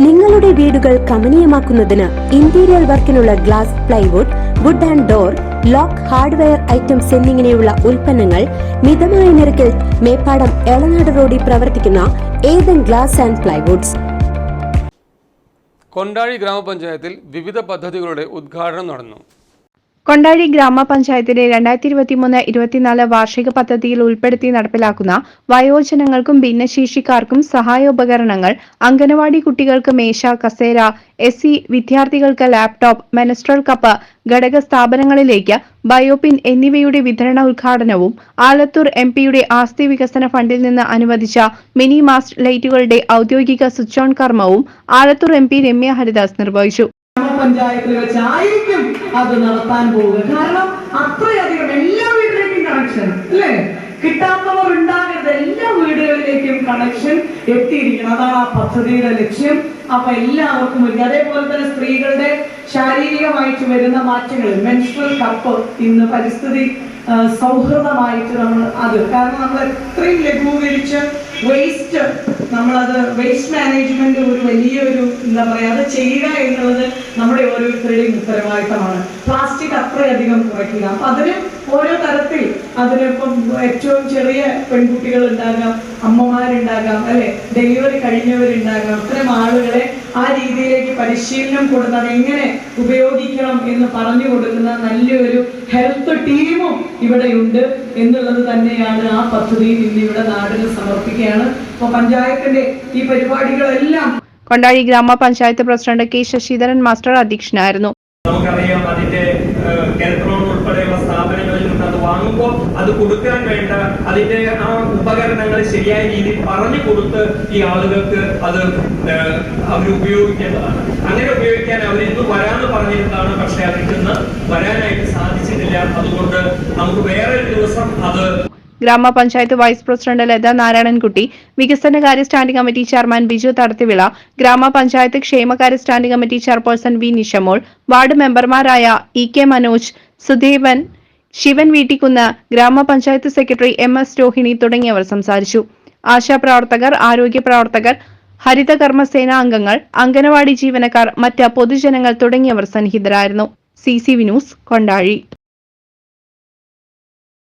നിങ്ങളുടെ വീടുകൾ കമനീയമാക്കുന്നതിന് interior വർക്കിനുള്ള glass plywood wood and door lock hardware items എന്നിങ്ങനെയുള്ള ഉൽപ്പന്നങ്ങൾ മിതമായ നിരക്കിൽ മേപ്പാടം എളനാട് റോഡിൽ പ്രവർത്തിക്കുന്ന Ethan glass and plywoods Kondazhi ഗ്രാമപഞ്ചായത്തിൽ വിവിധ പദ്ധതികളുടെ ഉദ്ഘാടനം നടന്നു. കൊണ്ടാഴി ഗ്രാമപഞ്ചായത്തിലെ രണ്ടായിരത്തി ഇരുപത്തിമൂന്ന് ഇരുപത്തിനാല് വാർഷിക പദ്ധതിയിൽ ഉൾപ്പെടുത്തി നടപ്പിലാക്കുന്ന വയോജനങ്ങൾക്കും ഭിന്നശേഷിക്കാർക്കും സഹായോപകരണങ്ങൾ അംഗനവാടി കുട്ടികൾക്ക് മേശ കസേര എസ് സി വിദ്യാർത്ഥികൾക്ക് ലാപ്ടോപ്പ് മെനസ്ട്രൽ കപ്പ് ഘടക സ്ഥാപനങ്ങളിലേക്ക് ബയോപിൻ എന്നിവയുടെ വിതരണ ഉദ്ഘാടനവും ആലത്തൂർ എം പിയുടെ ആസ്തി വികസന ഫണ്ടിൽ നിന്ന് അനുവദിച്ച മിനി മാസ്റ്റ് ലൈറ്റുകളുടെ ഔദ്യോഗിക സ്വിച്ച് ഓൺ കർമ്മവും ആലത്തൂർ എം പി രമ്യ ഹരിദാസ് നിർവഹിച്ചു. ഗ്രാമപഞ്ചായത്തിൽ വെച്ചായിരിക്കും അത് നടത്താൻ പോവുക കാരണം അത്രയധികം എല്ലാ വീട്ടിലേക്കും കണക്ഷൻ അല്ലേ? കിട്ടാത്തവർ ഉണ്ടാകരുത് എല്ലാ വീടുകളിലേക്കും കണക്ഷൻ എത്തിയിരിക്കണം. അതാണ് ആ പദ്ധതിയുടെ ലക്ഷ്യം. അപ്പൊ എല്ലാവർക്കും വേണ്ടി അതേപോലെ തന്നെ സ്ത്രീകളുടെ ശാരീരികമായിട്ട് വരുന്ന മാറ്റങ്ങൾ മെൻസ്ട്രൽ കപ്പ് ഇന്ന് പരിസ്ഥിതി സൗഹൃദമായിട്ട് നമ്മൾ അത്. കാരണം നമ്മൾ എത്രയും ലഘൂകരിച്ച് വേസ്റ്റ് നമ്മളത് വേസ്റ്റ് മാനേജ്മെന്റ് ഒരു വലിയ ഒരു എന്താ പറയാ അത് ചെയ്യുക എന്നുള്ളത് നമ്മുടെ ഓരോരുത്തരുടെയും ഉത്തരവാദിത്തമാണ്. പ്ലാസ്റ്റിക് അത്രയധികം കുറയ്ക്കുക. അപ്പം അതിന് ഓരോ തരത്തിൽ അതിനിപ്പം ഏറ്റവും ചെറിയ പെൺകുട്ടികൾ ഉണ്ടാകാം അമ്മമാരുണ്ടാകാം അല്ലെ? ഡെലിവറി കഴിഞ്ഞവരുണ്ടാകാം അത്തരം ആളുകളെ ആ രീതിയിലേക്ക് പരിശീലനം അത് എങ്ങനെ ഉപയോഗിക്കണം എന്ന് പറഞ്ഞു കൊടുക്കുന്ന നല്ലൊരു ഹെൽത്ത് ടീമും ഇവിടെയുണ്ട് എന്നുള്ളത് തന്നെയാണ് ആ പദ്ധതി ഇന്ന് ഇവിടെ നാടിന് സമർപ്പിക്കുകയാണ്. അപ്പൊ പഞ്ചായത്തിന്റെ ഈ പരിപാടികളെല്ലാം കൊണ്ടാഴി ഗ്രാമപഞ്ചായത്ത് പ്രസിഡന്റ് കെ ശശിധരൻ മാസ്റ്റർ അധ്യക്ഷനായിരുന്നു. നമുക്കറിയാം അതിന്റെ കെൽട്രോൺ ഉൾപ്പെടെയുള്ള സ്ഥാപനങ്ങളിൽ നിന്ന് അത് വാങ്ങുമ്പോൾ അത് കൊടുക്കാൻ വേണ്ട അതിന്റെ ആ ഉപകരണങ്ങൾ ശരിയായ രീതിയിൽ പറഞ്ഞു കൊടുത്ത് ഈ ആളുകൾക്ക് അത് അവർ ഉപയോഗിക്കേണ്ടതാണ്. അങ്ങനെ ഉപയോഗിക്കാൻ അവർ ഇന്ന് വരാന്ന് പറഞ്ഞിരുന്നതാണ് പക്ഷെ അവർക്ക് ഇന്ന് വരാനായിട്ട് സാധിച്ചിട്ടില്ല. അതുകൊണ്ട് നമുക്ക് വേറെ ഒരു ദിവസം അത് ഗ്രാമപഞ്ചായത്ത് വൈസ് പ്രസിഡന്റ് ലത നാരായണൻകുട്ടി വികസനകാര്യ standing committee chairman Biju Thadathivila grama panchayat ക്ഷേമകാര്യ standing committee chairperson V Nishamol ward മെമ്പർമാരായ E K Manoj Sudevan Sivan Veettikkunnu grama panchayat secretary M S Rohini തുടങ്ങിയവർ സംസാരിച്ചു. ആശാപ്രവർത്തകർ ആരോഗ്യ പ്രവർത്തകർ ഹരിതകർമ്മസേന അംഗങ്ങൾ അംഗനവാടി ജീവനക്കാർ മറ്റ് പൊതുജനങ്ങൾ തുടങ്ങിയവർ സന്നിഹിതരായിരുന്നു. C C V Kondazhi.